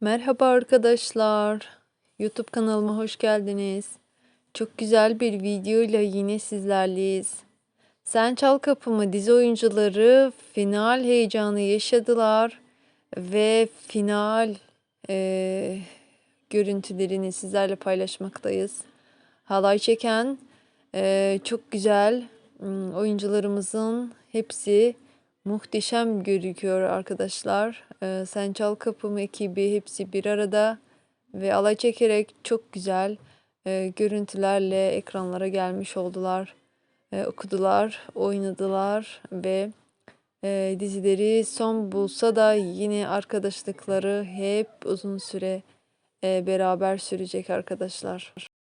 Merhaba arkadaşlar. YouTube kanalıma hoş geldiniz. Çok güzel bir video ile yine sizlerleyiz. Sen Çal Kapımı dizi oyuncuları final heyecanı yaşadılar ve final eee, görüntülerini sizlerle paylaşmaktayız. Halay çeken eee, çok güzel ım, oyuncularımızın hepsi muhteşem gözüküyor arkadaşlar. Eee, Sen Çal Kapımı ekibi hepsi bir arada ve alay çekerek çok güzel eee, görüntülerle ekranlara gelmiş oldular. Eee, okudular, oynadılar ve eee, dizileri son bulsa da yine arkadaşlıkları hep uzun süre eee, beraber sürecek arkadaşlar.